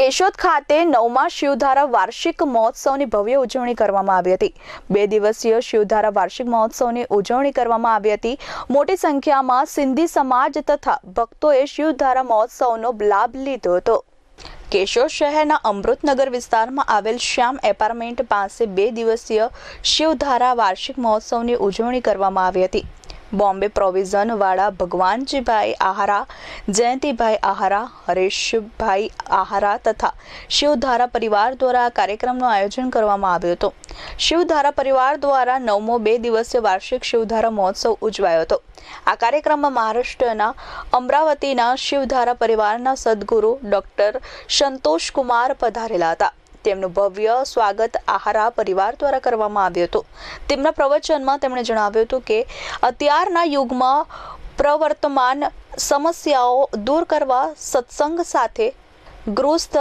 કેશોદ ખાતે નવમા શિવધારા વાર્ષિક મહોત્સવની ભવ્ય ઉજવણી કરવામાં આવી હતી. બે દિવસીય શિવધારા વાર્ષિક મહોત્સવની ઉજવણી કરવામાં આવી હતી. મોટી સંખ્યામાં સિંધી સમાજ તથા ભક્તોએ શિવધારા મહોત્સવનો લાભ લીધો હતો. કેશોદ શહેરના અમૃતનગર વિસ્તારમાં આવેલ શ્યામ એપાર્ટમેન્ટ પાસે બે દિવસીય શિવધારા વાર્ષિક મહોત્સવની ઉજવણી કરવામાં આવી હતી. બોમ્બે પ્રોવિઝન વાળા ભગવાનજીભાઈ આહારા, જયંતિભાઈ આહારા, હરેશભાઈ આહારા તથા શિવધારા પરિવાર દ્વારા આ કાર્યક્રમનું આયોજન કરવામાં આવ્યું હતું. શિવધારા પરિવાર દ્વારા નવમો બે દિવસીય વાર્ષિક શિવધારા મહોત્સવ ઉજવાયો હતો. આ કાર્યક્રમમાં મહારાષ્ટ્રના અમરાવતીના શિવધારા પરિવારના સદગુરુ ડોક્ટર સંતોષ કુમાર પધારેલા હતા. તેમનું ભવ્ય સ્વાગત આહારા પરિવાર દ્વારા કરવામાં આવ્યું હતું. તેમના પ્રવચનમાં તેમણે જણાવ્યું હતું કે, અત્યારના યુગમાં પ્રવર્તમાન સમસ્યાઓ દૂર કરવા સત્સંગ સાથે ગૃહસ્થ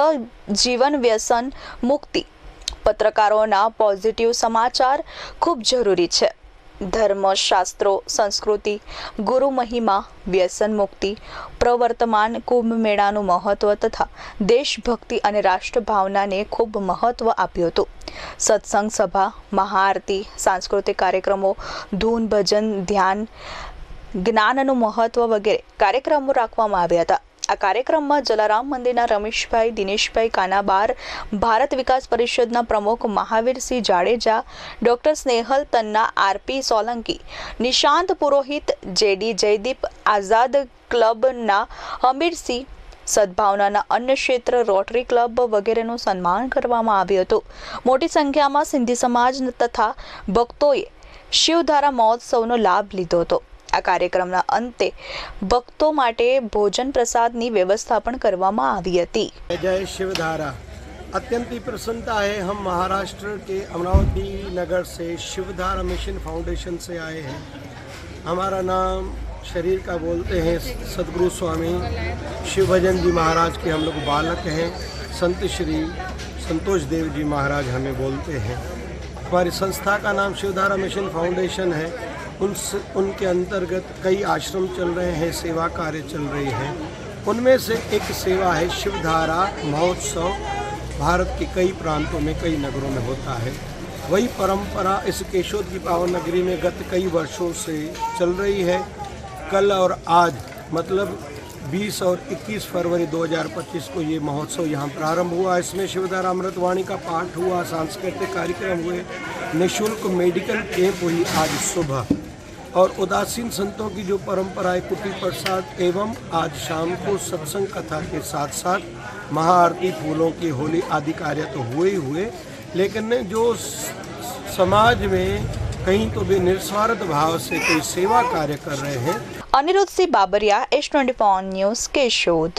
જીવન વ્યસન મુક્તિ, પત્રકારોના પોઝિટિવ સમાચાર ખૂબ જરૂરી છે. ધર્મ, શાસ્ત્રો, સંસ્કૃતિ, ગુરુ મહિમા, વ્યસન મુક્તિ, પ્રવર્તમાન કુંભ મેળાનું મહત્વ તથા દેશભક્તિ અને રાષ્ટ્રભાવનાને ખૂબ મહત્વ આપ્યું હતું. સત્સંગ સભા, મહાઆરતી, સાંસ્કૃતિક કાર્યક્રમો, ધૂન ભજન, ધ્યાન, જ્ઞાનનું મહત્વ વગેરે કાર્યક્રમો રાખવામાં આવ્યા હતા. આ કાર્યક્રમમાં જલારામ મંદિરના રમેશભાઈ, દિનેશભાઈ કાનાબાર, ભારત વિકાસ પરિષદના પ્રમુખ Mahavirsinh Jadeja, doctor Snehal Tanna, RP Solanki, Nishant Purohit, JD Jaydeep, Azad ક્લબના Hamirsinh સદભાવનાના અન્ય ક્ષેત્ર, રોટરી ક્લબ વગેરેનું સન્માન કરવામાં આવ્યું હતું. મોટી સંખ્યામાં સિંધી સમાજ તથા ભક્તોએ શિવધારા મહોત્સવનો લાભ લીધો હતો. આ કાર્યક્રમના અંતે ભક્તો માટે ભોજન પ્રસાદની વ્યવસ્થા પણ કરવામાં આવી હતી जय शिवधारा अत्यंत ही प्रसन्नता है हम महाराष्ट्र के अमरावती नगर से शिवधारा मिशन फाउंडेशन से आए हैं हमारा नाम शरीर का बोलते हैं सदगुरु स्वामी शिव भजन जी महाराज के हम लोग बालक हैं संत श्री संतोष देव जी महाराज हमें बोलते हैं हमारी संस्था का नाम शिवधारा मिशन फाउंडेशन है। उन उनके अंतर्गत कई आश्रम चल रहे हैं, सेवा कार्य चल रही है। उनमें से एक सेवा है शिवधारा महोत्सव। भारत के कई प्रांतों में, कई नगरों में होता है। वही परंपरा इस केशोद की पावन नगरी में गत कई वर्षों से चल रही है। कल और आज मतलब 20 और 21 फरवरी 2025 को ये महोत्सव यहाँ प्रारंभ हुआ। इसमें शिवधारा अमृतवाणी का पाठ हुआ, सांस्कृतिक कार्यक्रम हुए, निशुल्क मेडिकल कैंप हुई आज सुबह। और उदासीन संतों की जो परंपरा है, कुटी प्रसाद एवं आज शाम को सत्संग कथा के साथ साथ महाआरती, फूलों की होली आदि कार्य तो हुए ही हुए। लेकिन जो समाज में कहीं तो वे निस्वार्थ भाव से कोई सेवा कार्य कर रहे हैं Aniruddh Singh Babariya S twenty four news के शोध